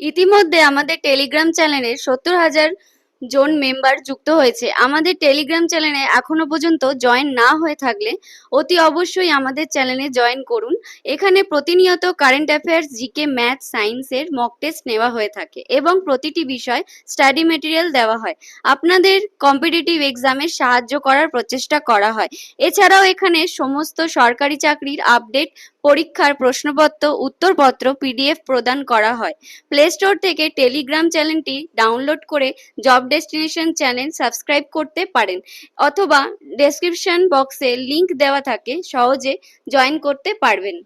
ইতিমধ্যে আমাদের টেলিগ্রাম চ্যানেলে সত্তর হাজার জন মেম্বার যুক্ত হয়েছে। আমাদের টেলিগ্রাম চ্যানেলে এখনও পর্যন্ত জয়েন না হয়ে থাকলে অতি অবশ্যই আমাদের চ্যানেলে জয়েন করুন। এখানে প্রতিনিয়ত কারেন্ট অ্যাফেয়ার্স জিকে ম্যাথ সায়েন্সের মক টেস্ট নেওয়া হয়ে থাকে এবং প্রতিটি বিষয় স্টাডি মেটেরিয়াল দেওয়া হয়। আপনাদের কম্পিটিটিভ এক্সামে সাহায্য করার প্রচেষ্টা করা হয়। এছাড়াও এখানে সমস্ত সরকারি চাকরির আপডেট পরীক্ষার প্রশ্নপত্র, উত্তরপত্র পিডিএফ প্রদান করা হয়। প্লে স্টোর থেকে টেলিগ্রাম চ্যানেলটি ডাউনলোড করে জব ডেস্টিনেশন চ্যানেল সাবস্ক্রাইব করতে পারেন অথবা ডেসক্রিপশন বক্সে লিংক দেওয়া থাকে সহজে জয়েন করতে পারবেন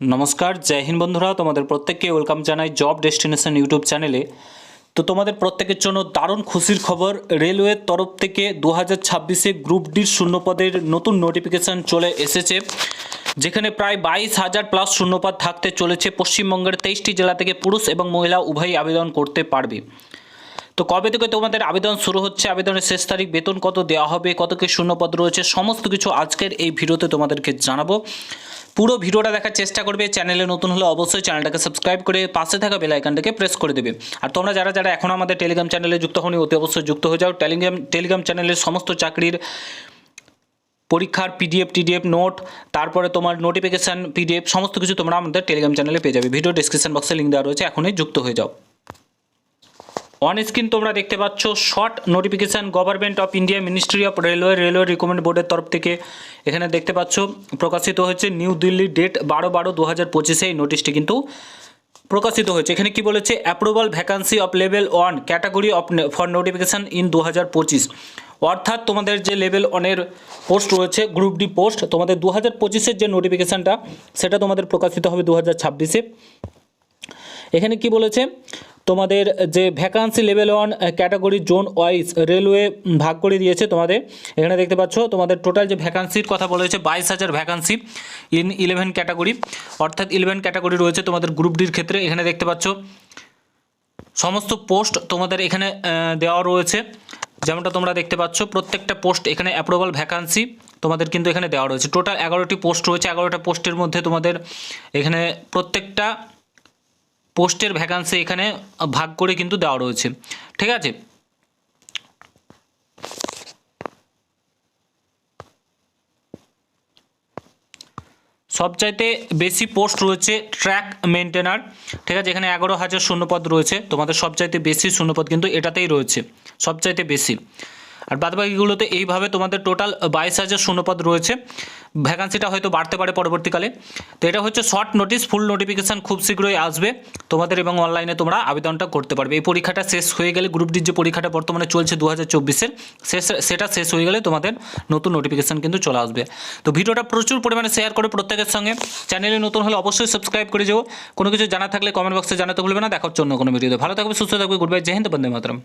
নমস্কার জয় হিন্দ বন্ধুরা তোমাদের প্রত্যেককে ওয়েলকাম জানাই জব ডেস্টিনেশন ইউটিউব চ্যানেলে তো তোমাদের প্রত্যেকের জন্য দারুণ খুশির খবর রেলওয়ের তরফ থেকে দু হাজার ছাব্বিশে গ্রুপ ডির শূন্যপদের নতুন নোটিফিকেশান চলে এসেছে যেখানে প্রায় বাইশ হাজার প্লাস শূন্যপদ থাকতে চলেছে পশ্চিমবঙ্গের তেইশটি জেলা থেকে পুরুষ এবং মহিলা উভয়ই আবেদন করতে পারবে তো কবে থেকে তোমাদের আবেদন শুরু হচ্ছে? আবেদনের শেষ তারিখ, বেতন কত দেওয়া হবে? কত কি শূন্যপদ রয়েছে? সমস্ত কিছু আজকের এই ভিডিওতে তোমাদেরকে জানাব। পুরো ভিডিওটা দেখার চেষ্টা করবে। চ্যানেলে নতুন হলে অবশ্যই চ্যানেলটাকে সাবস্ক্রাইব করে পাশে থাকা বেল আইকনটাকে প্রেস করে দেবে। আর তোমরা যারা যারা এখনও আমাদের টেলিগ্রাম চ্যানেলে যুক্ত হওনি, অতি অবশ্যই যুক্ত হয়ে যাও। টেলিগ্রাম টেলিগ্রাম চ্যানেলের সমস্ত চাকরির পরীক্ষার পিডিএফ, টিডিএফ, নোট, তারপরে তোমার নোটিফিকেশান, পিডিএফ, সমস্ত কিছু তোমরা আমাদের টেলিগ্রাম চ্যানেলে পেয়ে যাবে। ভিডিও ডিসক্রিপশন বক্সে লিঙ্ক দেওয়া রয়েছে। এখনই যুক্ত হয়ে যাও। অন স্ক্রিন তোমরা দেখতে পাচ্ছ short notification government of India ministry of railway railway recommend বোর্ডের তরফ থেকে। এখানে দেখতে পাচ্ছ, প্রকাশিত হয়েছে নিউ দিল্লি ডেট বারো বারো দু হাজার পঁচিশে এই নোটিশটি কিন্তু প্রকাশিত হয়েছে। এখানে কি বলেছে? Approval vacancy of level one category of for notification in দু হাজার পঁচিশ। অর্থাৎ তোমাদের যে লেভেল ওয়ানের পোস্ট রয়েছে গ্রুপ ডি পোস্ট তোমাদের দু হাজার পঁচিশের যে নোটিফিকেশানটা সেটা তোমাদের প্রকাশিত হবে দু হাজার ছাব্বিশে। এখানে কি বলেছে? তোমাদের যে vacancy level one category zone wise railway ভাগ করে দিয়েছে তোমাদের। এখানে দেখতে পাচ্ছ, তোমাদের টোটাল যে ভ্যাকান্সির কথা বলা হয়েছে, বাইশ হাজার ভ্যাকান্সি ইন ইলেভেন ক্যাটাগরি অর্থাৎ ইলেভেন ক্যাটাগরি রয়েছে তোমাদের গ্রুপ ডির ক্ষেত্রে। এখানে দেখতে পাচ্ছ, সমস্ত পোস্ট তোমাদের এখানে দেওয়া রয়েছে। যেমনটা তোমরা দেখতে পাচ্ছ, প্রত্যেকটা পোস্ট এখানে অ্যাপ্রুভাল ভ্যাকান্সি তোমাদের কিন্তু এখানে দেওয়া রয়েছে। টোটাল এগারোটি পোস্ট রয়েছে। এগারোটা পোস্টের মধ্যে তোমাদের এখানে প্রত্যেকটা পোস্টের ভ্যাকান্সি এখানে ভাগ করে কিন্তু দেওয়া রয়েছে। ঠিক আছে? সবচাইতে বেশি পোস্ট রয়েছে ট্র্যাক মেনটেনার ঠিক আছে? এখানে এগারো হাজার শূন্যপদ রয়েছে। তোমাদের সবচাইতে বেশি শূন্যপদ কিন্তু এটাতেই রয়েছে। সবচাইতে বেশি। আর বাদবাকিগুলোতে এইভাবে তোমাদের টোটাল বাইশ হাজার শূন্যপদ রয়েছে। ভ্যাকান্সিটা হয়তো বাড়তে পারে পরবর্তীকালে। তো এটা হচ্ছে শর্ট নোটিস ফুল নোটিফিকেশান খুব শীঘ্রই আসবে। তোমাদের এবং অনলাইনে তোমরা আবেদনটা করতে পারবে। এই পরীক্ষাটা শেষ হয়ে গেলে গ্রুপ ডির যে পরীক্ষাটা বর্তমানে চলছে দু হাজার চব্বিশের, শেষ সেটা শেষ হয়ে গেলে তোমাদের নতুন নোটিফিকেশান কিন্তু চলে আসবে। তো ভিডিওটা প্রচুর পরিমাণে শেয়ার করে প্রত্যেকের সঙ্গে। চ্যানেলে নতুন হলে অবশ্যই সাবস্ক্রাইব করে যাও। কোনো কিছু জানা থাকলে কমেন্ট বক্সে জানাতে ভুলবে না। দেখার জন্য কোনো ভিডিওতে ভালো থাকবে, সুস্থ থাকবে গুড বাই জয় হিন্দ, বন্দে মাতরম।